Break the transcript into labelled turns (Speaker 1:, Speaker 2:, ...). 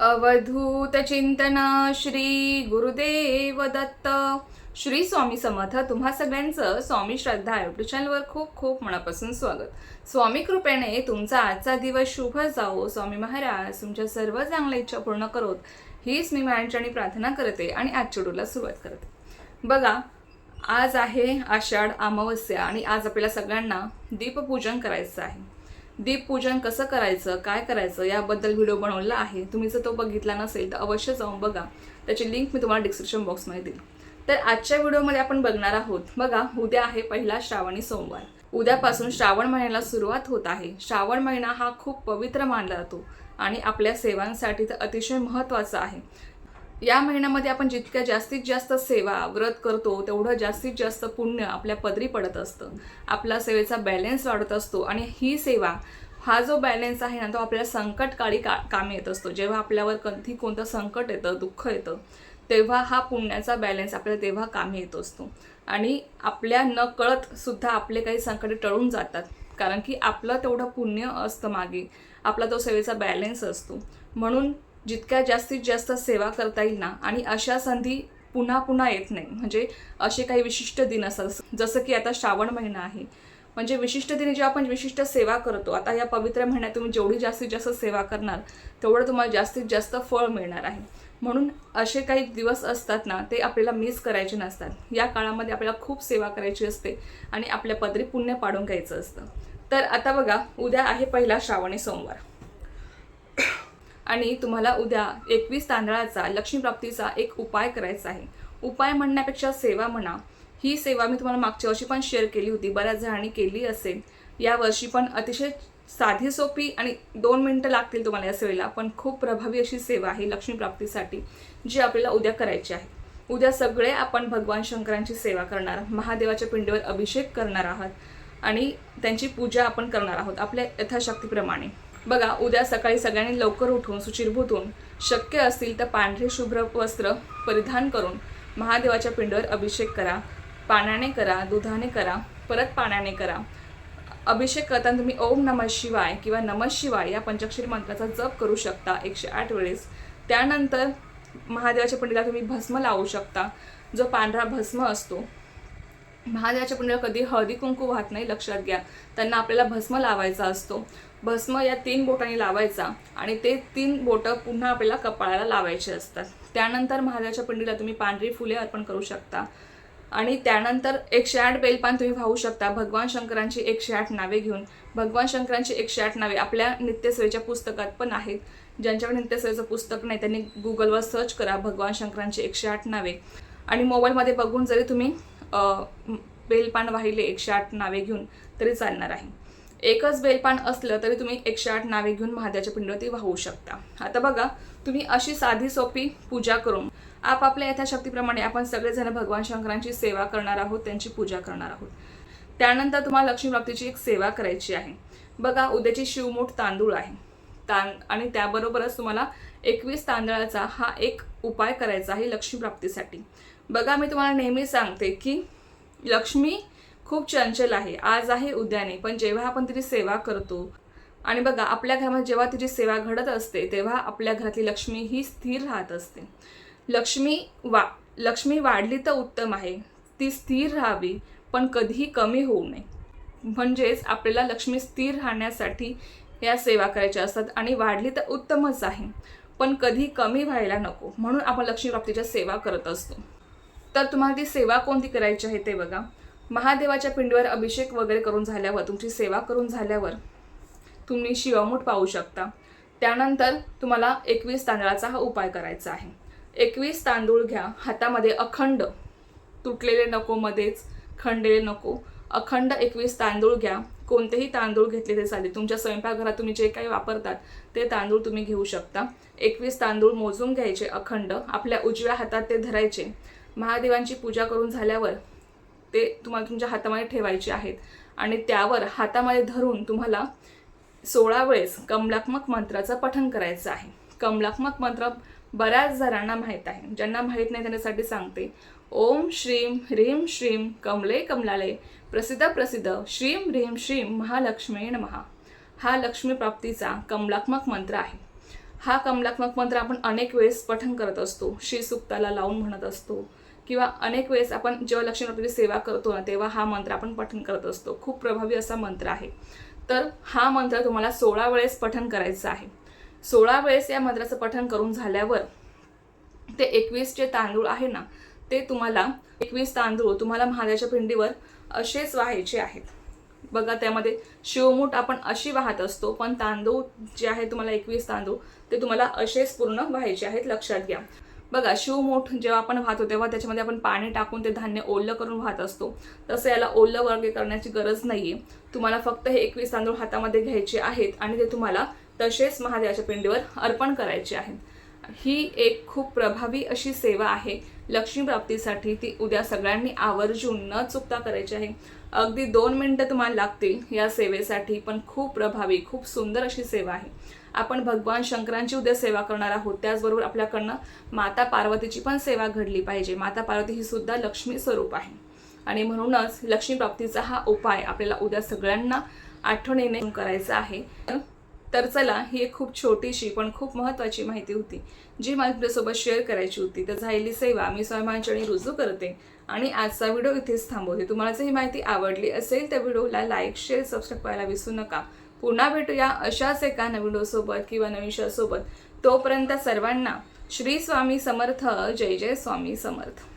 Speaker 1: अवधूत चिंतन श्री गुरुदेव दत्त. श्री स्वामी समर्थ. तुम्हा सगळ्यांचं स्वामी श्रद्धा युट्यूब चॅनलवर खूप खूप मनापासून स्वागत. स्वामी कृपेने तुमचा आजचा दिवस शुभ जावो. स्वामी महाराज तुमच्या सर्व चांगल्या इच्छा पूर्ण करोत. हीच मी माझ्याने प्रार्थना करते आणि आजच्या डोला सुरुवात करते. बघा आज आहे आषाढ अमावस्या आणि आज आपल्याला सगळ्यांना दीपपूजन करायचं आहे. दीपपूजन कसं करायचं काय करायचं याबद्दल व्हिडिओ बनवला आहे. तुम्ही जर तो बघितला नसेल तर अवश्य जाऊन बघा. त्याची लिंक मी तुम्हाला डिस्क्रिप्शन बॉक्समध्ये देईल. तर आजच्या व्हिडिओमध्ये आपण बघणार आहोत बघा उद्या आहे पहिला श्रावणी सोमवार. उद्यापासून श्रावण महिन्याला सुरुवात होत आहे. श्रावण महिना हा खूप पवित्र मानला जातो आणि आपल्या सेवांसाठी तर अतिशय महत्त्वाचा आहे. या महिन्यामध्ये आपण जितक्या जास्तीत जास्त सेवा व्रत करतो तेवढं जास्तीत जास्त पुण्य आपल्या पदरी पडत असतं. आपला सेवेचा बॅलेन्स वाढत असतो आणि ही सेवा हा जो बॅलेन्स आहे ना तो आपल्याला संकटकाळी का कामी येत असतो. जेव्हा आपल्यावर कधी कोणतं संकट येतं दुःख येतं तेव्हा हा पुण्याचा बॅलेन्स आपल्याला तेव्हा कामी येत असतो. आणि आपल्या न कळत सुद्धा आपले काही संकटे टळून जातात. कारण की आपलं तेवढं पुण्य असतं मागे. आपला तो सेवेचा बॅलेन्स असतो. म्हणून जितक्या जास्तीत जास्त सेवा करता येईल ना आणि अशा संधी पुन्हा पुन्हा येत नाही. म्हणजे असे काही विशिष्ट दिन असतात. जसं की आता श्रावण महिना आहे. म्हणजे विशिष्ट दिनी जेव्हा आपण विशिष्ट सेवा करतो आता या पवित्र महिन्यात तुम्ही जेवढी जास्तीत जास्त सेवा करणार तेवढं तुम्हाला जास्तीत जास्त फळ मिळणार आहे. म्हणून असे काही दिवस असतात ना ते आपल्याला मिस करायचे नसतात. या काळामध्ये आपल्याला खूप सेवा करायची असते आणि आपल्या पदरी पुण्य पाडून घ्यायचं असतं. तर आता बघा उद्या आहे पहिला श्रावणी सोमवार. आणि तुम्हाला उद्या एकवीस तांदळाचा लक्ष्मीप्राप्तीचा एक उपाय करायचा आहे. उपाय म्हणण्यापेक्षा सेवा म्हणा. ही सेवा मी तुम्हाला मागच्या वर्षी पण शेअर केली होती बऱ्याच जणांनी केली असेल. या वर्षी पण अतिशय साधी सोपी आणि दोन मिनटं लागतील तुम्हाला या सेवेला पण खूप प्रभावी अशी सेवा आहे लक्ष्मीप्राप्तीसाठी जी आपल्याला उद्या करायची आहे. उद्या सगळे आपण भगवान शंकरांची सेवा करणार महादेवाच्या पिंडीवर अभिषेक करणार आहात आणि त्यांची पूजा आपण करणार आहोत आपल्या यथाशक्तीप्रमाणे. बघा उद्या सकाळी सगळ्यांनी लवकर उठून सुचिरभूतून शक्य असतील तर पांढरे शुभ्र वस्त्र परिधान करून महादेवाच्या पिंडवर अभिषेक करा. पाण्याने करा दुधाने करा परत पाण्याने करा. अभिषेक करताना तुम्ही ओम नमः शिवाय किंवा नमः शिवाय या पंचाक्षरी मंत्राचा जप करू शकता एकशे आठ वेळेस. त्यानंतर महादेवाच्या पिंडीला तुम्ही भस्म लावू शकता. जो पांढरा भस्म असतो महादेवाच्या पुण्याला कधी हळदी कुंकू वाहत नाही लक्षात घ्या. त्यांना आपल्याला भस्म लावायचा असतो. भस्म या तीन बोटांनी लावायचा आणि ते तीन बोटं पुन्हा आपल्याला कपाळाला लावायचे असतात. त्यानंतर महादेवाच्या पिंडीला तुम्ही पांढरी फुले अर्पण करू शकता. आणि त्यानंतर एकशे आठ बेलपान तुम्ही वाहू शकता. भगवान शंकरांची एकशे आठ नावे घेऊन. भगवान शंकरांची एकशे आठ नावे आपल्या नित्यसेवेच्या पुस्तकात पण आहेत. ज्यांच्याकडे नित्यसेवेचं पुस्तक नाही त्यांनी गुगलवर सर्च करा. भगवान शंकरांची एकशे आठ नावे. आणि मोबाईलमध्ये बघून जरी तुम्ही बेलपान वाहिले एकशे आठ नावे घेऊन तरी चालणार आहे. एकच बेलपान असलं तरी तुम्ही एकशे आठ नावे घेऊन महादेवाच्या पिंडवरती वाहू शकता. आता बघा तुम्ही अशी साधी सोपी पूजा करून आपापल्या यथाशक्तीप्रमाणे आपण सगळेजण भगवान शंकरांची सेवा करणार आहोत त्यांची पूजा करणार आहोत. त्यानंतर तुम्हाला लक्ष्मी प्राप्तीची एक सेवा करायची आहे. बघा उद्याची शिवमूठ तांदूळ आहे. तां आणि त्याबरोबरच तुम्हाला एकवीस तांदळाचा हा एक उपाय करायचा आहे लक्ष्मी प्राप्तीसाठी. बघा मी तुम्हाला नेहमी सांगते की लक्ष्मी खूप चंचल आहे. आज आहे उद्याने पण जेव्हा आपण तिची सेवा करतो आणि बघा आपल्या घरामध्ये जेव्हा तिची सेवा घडत असते तेव्हा आपल्या घरातली लक्ष्मी ही स्थिर राहत असते. लक्ष्मी वा लक्ष्मी वाढली तर उत्तम आहे. ती स्थिर राहावी पण कधीही कमी होऊ नये. म्हणजेच आपल्याला लक्ष्मी स्थिर राहण्यासाठी या सेवा करायच्या असतात आणि वाढली तर उत्तमच आहे. पण कधी कमी व्हायला नको म्हणून आपण लक्ष्मीप्राप्तीच्या सेवा करत असतो. तर तुम्हाला ती सेवा कोणती करायची आहे ते बघा. महादेवाच्या पिंडीवर अभिषेक वगैरे करून झाल्यावर तुमची सेवा करून झाल्यावर तुम्ही शिवामूठ पाहू शकता. त्यानंतर तुम्हाला एकवीस तांदळाचा हा उपाय करायचा आहे. एकवीस तांदूळ घ्या. हातामध्ये अखंड तुटलेले नको मध्येच खंडलेले नको. अखंड एकवीस तांदूळ घ्या. कोणतेही तांदूळ घेतले ते चालेल. तुमच्या स्वयंपाकघरात तुम्ही जे काही वापरतात ते तांदूळ तुम्ही घेऊ शकता. एकवीस तांदूळ मोजून घ्यायचे अखंड. आपल्या उजव्या हातात ते धरायचे. महादेवांची पूजा करून झाल्यावर ते तुम्हाला तुमच्या हातामध्ये ठेवायचे आहेत. आणि त्यावर हातामध्ये धरून तुम्हाला सोळा वेळेस कमलात्मक मंत्राचं पठण करायचं आहे. कमलात्मक मंत्र बऱ्याच जणांना माहीत आहे. ज्यांना माहीत नाही त्यांच्यासाठी सांगते. ओम श्रीम ह्रीम श्रीम कमले कमलाले प्रसिद्ध प्रसिद्ध श्रीम ह्रीम श्रीम महालक्ष्मी नमहा. हा लक्ष्मी प्राप्तीचा कमलात्मक मंत्र आहे. हा कमलात्मक मंत्र आपण अनेक वेळेस पठण करत असतो. श्रीसुक्ताला लावून म्हणत असतो. किंवा अनेक वेळेस आपण जेव्हा लक्ष्मीप्रतीची सेवा करतो ना तेव्हा हा मंत्र आपण पठन करत असतो. खूप प्रभावी असा मंत्र आहे. तर हा मंत्र तुम्हाला सोळा वेळेस पठन करायचं आहे. सोळा वेळेस या मंत्राचं पठन करून झाल्यावर ते एकवीस जे तांदूळ आहे ना ते तुम्हाला एकवीस तांदूळ तुम्हाला महादेवाच्या पिंडीवर असेच व्हायचे आहेत. बघा त्यामध्ये शिवमूठ आपण अशी वाहत असतो पण तांदूळ जे आहे तुम्हाला एकवीस तांदूळ ते तुम्हाला असेच पूर्ण व्हायचे आहेत. लक्षात घ्या. बघा शिवमोठ जेव्हा आपण वाहतो तेव्हा त्याच्यामध्ये आपण पाणी टाकून ते धान्य ओलं करून वाहत असतो. तसं याला ओलं वर्गे करण्याची गरज नाही आहे तुम्हाला फक्त हे एकवीस तांदूळ हातामध्ये घ्यायचे आहेत आणि ते तुम्हाला तसेच महादेवाच्या पिंडीवर अर्पण करायचे आहेत. ही एक खूप प्रभावी अशी सेवा आहे. लक्ष्मी प्राप्तीसाठी ती उद्या सगळ्यांनी आवर्जून न चुकता करायची आहे. अगदी दोन मिनटं तुम्हाला लागतील या सेवेसाठी पण खूप प्रभावी खूप सुंदर अशी सेवा आहे. आपण भगवान शंकरांची उद्या सेवा करणार आहोत. त्याचबरोबर आपल्याकडनं माता पार्वतीची पण सेवा घडली पाहिजे. माता पार्वती ही सुद्धा लक्ष्मी स्वरूप आहे. आणि म्हणूनच लक्ष्मी प्राप्तीचा हा उपाय आपल्याला उद्या सगळ्यांना आठवणीने करायचा आहे. तर चला ही एक खूप छोटीशी पण खूप महत्त्वाची माहिती होती जी मला तुझ्यासोबत शेअर करायची होती. तर झालेली सेवा मी स्वामींचरणी रुजू करते आणि आजचा व्हिडिओ इथेच थांबवते. तुम्हाला जर ही माहिती आवडली असेल तर व्हिडिओला लाईक शेअर सबस्क्राईब करायला विसरू नका. पुन्हा भेटूया अशाच एका नवीन व्हिडिओसोबत किंवा नवीन शोसोबत. तोपर्यंत सर्वांना श्री स्वामी समर्थ जय जय स्वामी समर्थ.